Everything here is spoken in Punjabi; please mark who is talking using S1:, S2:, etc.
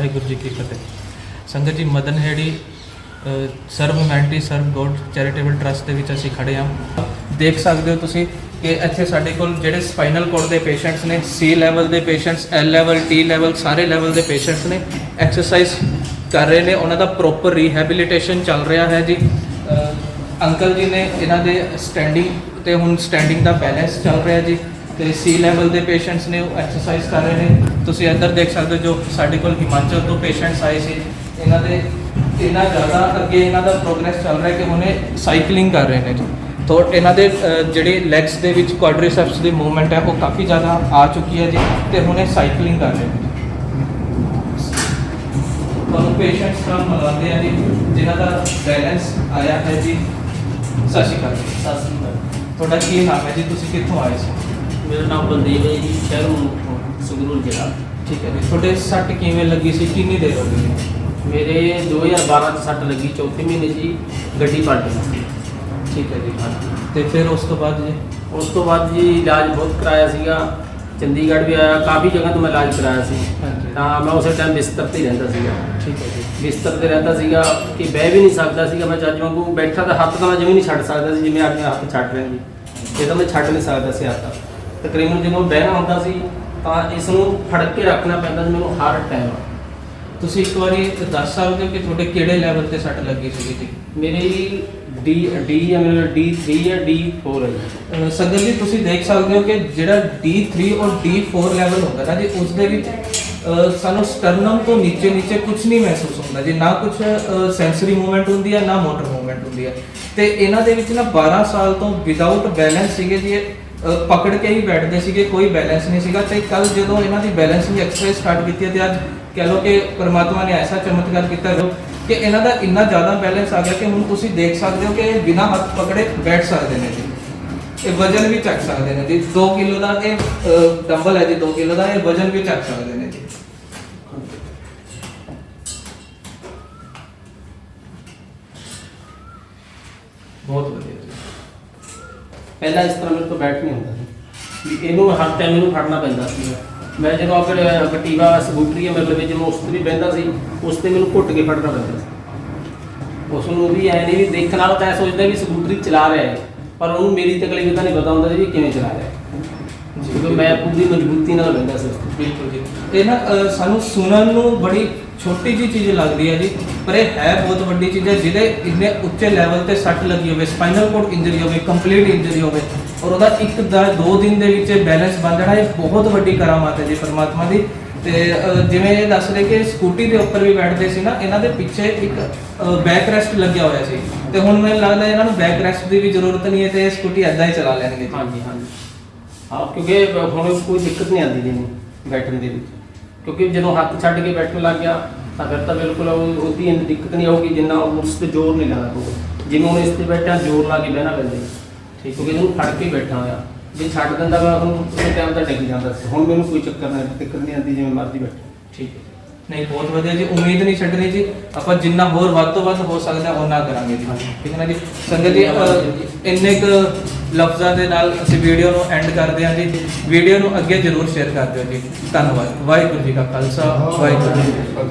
S1: ਵਾਹਿਗੁਰੂ ਜੀ ਕੀ ਫਤਿਹ। ਸੰਗਤ ਜੀ, Madan Heri Sarv Humanity Sarv God Charitable Trust ਦੇ ਵਿੱਚ ਅਸੀਂ ਖੜੇ ਹਾਂ। ਦੇਖ ਸਕਦੇ ਹੋ ਤੁਸੀਂ ਕਿ ਇੱਥੇ ਸਾਡੇ ਕੋਲ ਜਿਹੜੇ ਸਪਾਈਨਲ ਕੋਰਡ ਦੇ ਪੇਸ਼ੈਂਟਸ ਨੇ, ਸੀ ਲੈਵਲ ਦੇ patients, L level, T level, ਸਾਰੇ ਲੈਵਲ ਦੇ ਪੇਸ਼ੈਂਟਸ ਨੇ ਐਕਸਰਸਾਈਜ਼ ਕਰ ਰਹੇ ਨੇ। ਉਹਨਾਂ ਦਾ ਪ੍ਰੋਪਰ ਰੀਹੈਬਿਲਿਟੇਸ਼ਨ ਚੱਲ ਰਿਹਾ ਹੈ ਜੀ। ਅੰਕਲ ਜੀ ਨੇ ਇਹਨਾਂ ਦੇ ਸਟੈਂਡਿੰਗ ਤੇ ਹੁਣ ਸਟੈਂਡਿੰਗ ਦਾ ਬੈਲੈਂਸ ਚੱਲ ਰਿਹਾ ਜੀ। ਤੇ ਸੀ ਲੈਵਲ ਦੇ ਪੇਸ਼ੈਂਟਸ ਨੇ ਉਹ ਐਕਸਰਸਾਈਜ਼ ਕਰ ਰਹੇ ਨੇ। ਤੁਸੀਂ ਇੱਧਰ ਦੇਖ ਸਕਦੇ ਹੋ ਜੋ ਸਾਡੇ ਕੋਲ ਹਿਮਾਚਲ ਤੋਂ ਪੇਸ਼ੈਂਟਸ ਆਏ ਸੀ। ਇਹਨਾਂ ਦੇ ਇੰਨਾ ਜ਼ਿਆਦਾ ਅੱਗੇ ਇਹਨਾਂ ਦਾ ਪ੍ਰੋਗਰੈਸ ਚੱਲ ਰਿਹਾ ਕਿ ਉਹਨੇ ਸਾਈਕਲਿੰਗ ਕਰ ਰਹੇ ਨੇ ਜੀ। ਤੋ ਇਹਨਾਂ ਦੇ ਜਿਹੜੇ ਲੈਗਸ ਦੇ ਵਿੱਚ ਕੁਆਡਰੀਸੈਪਸ ਦੀ ਮੂਵਮੈਂਟ ਹੈ ਉਹ ਕਾਫੀ ਜ਼ਿਆਦਾ ਆ ਚੁੱਕੀ ਹੈ ਜੀ ਤੇ ਹੁਣੇ ਸਾਈਕਲਿੰਗ ਕਰ ਰਹੇ ਨੇ। ਤੁਹਾਨੂੰ ਪੇਸ਼ੈਂਟਸ ਨਾਲ ਮਿਲਾਉਂਦੇ ਆ ਜੀ। ਜਿਨ੍ਹਾਂ ਦਾ ਬੈਲੈਂਸ ਆਇਆ ਹੈ ਜੀ। ਸਤਿ ਸ਼੍ਰੀ ਅਕਾਲ।
S2: ਸਤਿ ਸ੍ਰੀ ਅਕਾਲ।
S1: ਤੁਹਾਡਾ ਕੀ ਨਾਮ ਹੈ ਜੀ? ਤੁਸੀਂ ਕਿੱਥੋਂ ਆਏ ਸੀ?
S2: ਮੇਰਾ ਨਾਮ ਬਲਦੇਵ ਹੈ ਜੀ ਸ਼ਹਿਰੋਂ ਸੰਗਰੂਰ ਜ਼ਿਲ੍ਹਾ।
S1: ਠੀਕ ਹੈ ਜੀ ਤੁਹਾਡੇ ਸੱਟ ਕਿਵੇਂ ਲੱਗੀ ਸੀ? ਕਿੰਨੀ ਦੇਰ ਹੋ ਗਈ? ਹੈ?
S2: ਮੇਰੇ 2012 ਚ ਸੱਟ ਲੱਗੀ ਚੌਥੇ ਮਹੀਨੇ ਜੀ ਗੱਡੀ ਪਲਟ ਗਈ।
S1: ਠੀਕ ਹੈ ਜੀ ਤੇ ਫਿਰ ਉਸ ਤੋਂ ਬਾਅਦ ਜੀ?
S2: ਉਸ ਤੋਂ ਬਾਅਦ ਜੀ ਇਲਾਜ ਬਹੁਤ ਕਰਾਇਆ ਸੀਗਾ ਚੰਡੀਗੜ੍ਹ ਵੀ ਆਇਆ ਕਾਫੀ ਜਗ੍ਹਾ ਤੋਂ ਮੈਂ ਇਲਾਜ ਕਰਾਇਆ ਸੀ।
S1: ਹਾਂਜੀ।
S2: ਤਾਂ ਮੈਂ ਉਸੇ ਟਾਈਮ ਬਿਸਤਰ ਤੇ ਹੀ ਰਹਿੰਦਾ ਸੀਗਾ।
S1: ਠੀਕ ਹੈ ਜੀ।
S2: ਬਿਸਤਰ ਤੇ ਰਹਿੰਦਾ ਸੀਗਾ ਕਿ ਬਹਿ ਵੀ ਨਹੀਂ ਸਕਦਾ ਸੀਗਾ ਮੈਂ ਜੱਜ ਵਾਂਗੂ ਬੈਠਾ ਤਾਂ ਹੱਥ ਤਾਂ ਮੈਂ ਜਿਵੇਂ ਨਹੀਂ ਛੱਡ ਸਕਦਾ ਸੀ ਜਿਵੇਂ ਮੈਂ ਹੱਥ ਛੱਡ ਰਿਹਾ ਜੀ। ਇਹ ਤਾਂ ਮੈਂ ਛੱਡ ਨਹੀਂ ਸਕਦਾ ਸੀ ਹੱਥ। ਤਕਰੀਬਨ ਜਦੋਂ ਬਹਿਣਾ ਹੁੰਦਾ ਸੀ ਤਾਂ ਇਸ ਨੂੰ ਫੜ ਕੇ ਰੱਖਣਾ ਪੈਂਦਾ ਸੀ ਮੈਨੂੰ ਹਰ ਟਾਈਮ
S1: ਤੁਸੀਂ ਇੱਕ ਵਾਰੀ ਦੱਸ ਸਕਦੇ ਹੋ ਕਿ ਤੁਹਾਡੇ ਕਿਹੜੇ ਲੈਵਲ ਤੇ ਸੱਟ ਲੱਗੀ ਸੀ ਜੀ?
S2: ਮੇਰੀ ਡੀ ਡੀ ਹੈ ਮੇਰਾ D3 ਹੈ D4 ਹੈ।
S1: ਸੰਗਤ ਜੀ ਤੁਸੀਂ ਦੇਖ ਸਕਦੇ ਹੋ ਕਿ ਜਿਹੜਾ D3 ਔਰ D4 ਲੈਵਲ ਹੁੰਦਾ ਨਾ ਜੀ ਉਸ ਦੇ ਵਿੱਚ ਸਾਨੂੰ ਸਟਰਨਮ ਤੋਂ ਨੀਚੇ ਨੀਚੇ ਕੁਝ ਨਹੀਂ ਮਹਿਸੂਸ ਹੁੰਦਾ ਜੀ ਨਾ ਕੁਝ ਸੈਂਸਰੀ ਮੂਵਮੈਂਟ ਹੁੰਦੀ ਹੈ ਨਾ ਮੋਟਰ ਮੂਵਮੈਂਟ ਹੁੰਦੀ ਹੈ। ਤੇ ਇਹਨਾਂ ਦੇ ਵਿੱਚ ਨਾ 12 ਸਾਲ ਤੋਂ ਵਿਦਆਊਟ ਬੈਲੈਂਸ ਸੀਗੇ ਜੀ ਇਹ, ਪਕੜ ਕੇ ਹੀ ਬੈਠਦੇ ਸੀਗੇ ਕੋਈ ਬੈਲੈਂਸ ਨਹੀਂ ਸੀਗਾ। ਤੇ ਕੱਲ ਜਦੋਂ ਇਹਨਾਂ ਦੀ ਬੈਲੈਂਸਿੰਗ ਐਕਸਰਸਾਈਜ਼ ਸਟਾਰਟ ਕੀਤੀ ਹੈ ਤੇ ਅੱਜ ਕਹਿ ਲਓ ਕਿ ਪਰਮਾਤਮਾ ਨੇ ਐਸਾ ਚਮਤਕਾਰ ਕੀਤਾ ਜੋ ਕਿ ਇਹਨਾਂ ਦਾ ਇੰਨਾ ਜ਼ਿਆਦਾ ਬੈਲੈਂਸ ਆ ਗਿਆ ਕਿ ਹੁਣ ਤੁਸੀਂ ਦੇਖ ਸਕਦੇ ਹੋ ਕਿ ਇਹ ਬਿਨਾਂ ਹੱਥ ਪਕੜੇ ਬੈਠ ਸਕਦੇ ਨੇ ਜੀ। ਇਹ ਵਜਨ ਵੀ ਚੱਕ ਸਕਦੇ ਨੇ ਜੀ। 2 ਕਿਲੋ ਦਾ ਇਹ ਡੰਬਲ ਹੈ ਜੀ 2 ਕਿਲੋ ਦਾ ਇਹ ਵਜਨ ਵੀ ਚੱਕ ਸਕਦੇ ਨੇ ਜੀ। ਬਹੁਤ ਵਧੀਆ ਜੀ।
S2: ਪਹਿਲਾਂ ਇਸ ਤਰ੍ਹਾਂ ਮੇਰੇ ਤੋਂ ਬੈਠ ਨਹੀਂ ਹੁੰਦਾ ਸੀ। ਵੀ ਇਹਨੂੰ ਹਰ ਟਾਈਮ ਇਹਨੂੰ ਫੜਨਾ ਪੈਂਦਾ ਸੀ। ਮੈਂ ਜਦੋਂ ਅਗਰ ਕਟੀਵਾ ਸਕੂਟਰੀ ਹੈ ਮਤਲਬ ਵਿੱਚ ਨੂੰ ਉਸ ਤੇ ਵੀ ਬਹਿੰਦਾ ਸੀ, ਉਸ ਤੇ ਮੈਨੂੰ ਘੁੱਟ ਕੇ ਫੜਨਾ ਪੈਂਦਾ ਸੀ। ਉਸ ਨੂੰ ਵੀ ਐ ਨਹੀਂ ਵੀ ਦੇਖਣ ਵਾਲਾ ਤਾਂ ਇਹ ਸੋਚਦਾ ਵੀ ਸਕੂਟਰੀ ਚਲਾ ਰਿਹਾ ਹੈ, ਪਰ ਉਹਨੂੰ ਮੇਰੀ ਤਕਲੀਫ ਤਾਂ ਨਹੀਂ ਪਤਾ ਹੁੰਦਾ ਸੀ ਵੀ ਕਿਵੇਂ ਚਲਾ ਰਿਹਾ ਹੈ। ਕਿਉਂਕਿ ਮੈਂ ਪੂਰੀ ਮਜ਼ਬੂਤੀ ਨਾਲ ਬਹਿੰਦਾ ਸੀ
S1: ਬਿਲਕੁਲ ਜੀ। ਇਹ ਨਾ ਅਹ, ਸਾਨੂੰ ਸੁਣਨ ਨੂੰ ਬੜੀ ਛੋਟੀ ਜੀ ਚੀਜ਼ ਲੱਗਦੀ ਹੈ ਜੀ ਪਰ ਇਹ ਹੈ ਬਹੁਤ ਵੱਡੀ ਚੀਜ਼ ਹੈ ਜਿਹਦੇ ਇੰਨੇ ਉੱਚੇ ਲੈਵਲ ਤੇ ਸੱਟ ਲੱਗੀ ਹੋਵੇ ਸਪਾਈਨਲ ਕੋਰਡ ਇੰਜਰੀ ਹੋਵੇ ਕੰਪਲੀਟ ਇੰਜਰੀ ਹੋਵੇ ਔਰ ਉਹਦਾ ਇੱਕ ਦਾ ਦੋ ਦਿਨ ਦੇ ਵਿੱਚ ਬੈਲੈਂਸ ਬਣ ਜਾਣਾ ਇਹ ਬਹੁਤ ਵੱਡੀ ਕਰਾਮਾਤ ਹੈ ਜੀ ਪਰਮਾਤਮਾ ਦੀ। ਤੇ ਅਹ, ਜਿਵੇਂ ਇਹ ਦੱਸ ਰਹੇ ਕਿ ਸਕੂਟੀ ਦੇ ਉੱਪਰ ਵੀ ਬੈਠਦੇ ਸੀ ਨਾ ਇਹਨਾਂ ਦੇ ਪਿੱਛੇ ਇੱਕ ਬੈਕ ਰੈਸਟ ਲੱਗਿਆ ਹੋਇਆ ਸੀ। ਤੇ ਹੁਣ ਮੈਨੂੰ ਲੱਗਦਾ ਇਹਨਾਂ ਨੂੰ ਬੈਕ ਰੈਸਟ ਦੀ ਵੀ ਜ਼ਰੂਰਤ ਨਹੀਂ ਹੈ ਤੇ ਇਹ ਸਕੂਟੀ ਐਦਾਂ ਹੀ ਚਲਾ ਲੈਣਗੇ ਜੀ।
S2: ਹਾਂਜੀ ਹਾਂਜੀ। ਹਾਂ ਕਿਉਂਕਿ ਹੁਣ ਕੋਈ ਦਿੱਕਤ ਨਹੀਂ ਆਉਂਦੀ ਜੀ ਬੈਠਣ ਦੇ ਵਿੱਚ। ਕਿਉਂਕਿ ਜਦੋਂ ਹੱਥ ਛੱਡ ਕੇ ਬੈਠਣ ਲੱਗ ਗਿਆ ਤਾਂ ਫਿਰ ਤਾਂ ਬਿਲਕੁਲ ਉਹ- ਉਹਦੀ ਇੰਨੀ ਦਿੱਕਤ ਨਹੀਂ ਆਊਗੀ ਜਿੰਨਾ ਉਸ ਤੇ ਜ਼ੋਰ ਨਹੀਂ ਲਾਣਾ ਪਊਗਾ। ਜਿਵੇਂ ਹੁਣ ਇਸ ਤੇ ਬੈਠਾ ਜ਼ੋਰ ਲਾ ਕੇ ਬਹਿਣਾ ਪੈਂਦਾ। ਜੀ। ਠੀਕ ਕਿਉਂਕਿ ਇਹਨੂੰ ਫੜ ਕੇ ਬੈਠਾ ਹੋਇਆ ਜੇ ਛੱਡ ਦਿੰਦਾ ਮੈਂ ਹੁਣ ਉਸੇ ਟਾਈਮ ਤਾਂ ਡਿੱਗ ਜਾਂਦਾ ਸੀ। ਹੁਣ ਮੈਨੂੰ ਕੋਈ ਚੱਕਰ ਨਹੀਂ ਦਿੱਕਤ ਨਹੀਂ ਆਉਂਦੀ ਜਿਵੇਂ ਮਰਜ਼ੀ ਬੈਠਾ।
S1: ਠੀਕ। ਹੈ ਨਹੀਂ ਬਹੁਤ ਵਧੀਆ ਜੀ ਉਮੀਦ ਨਹੀਂ ਛੱਡਣੀ ਜੀ। ਆਪਾਂ ਜਿੰਨਾ ਹੋਰ ਵੱਧ ਤੋਂ ਵੱਧ ਹੋ ਸਕਦਾ ਉਹਨਾਂ ਕਰਾਂਗੇ ਜੀ। ਠੀਕ ਹੈ ਨਾ ਜੀ ਸੰਗਤ ਜੀ ਅਹ, ਇੰਨੇ ਕੁ ਲਫ਼ਜ਼ਾਂ ਦੇ ਨਾਲ ਅਸੀਂ ਵੀਡੀਓ ਨੂੰ ਐਂਡ ਕਰਦੇ ਹਾਂ ਜੀ। ਵੀਡੀਓ ਨੂੰ ਅੱਗੇ ਜ਼ਰੂਰ ਸ਼ੇਅਰ ਕਰ ਦਿਓ ਜੀ। ਧੰਨਵਾਦ। ਵਾਹਿਗੁਰੂ ਜੀ ਕਾ ਖਾਲਸਾ, ਵਾਹਿਗੁਰੂ ਜੀ ਕੀ ਫਤਿਹ।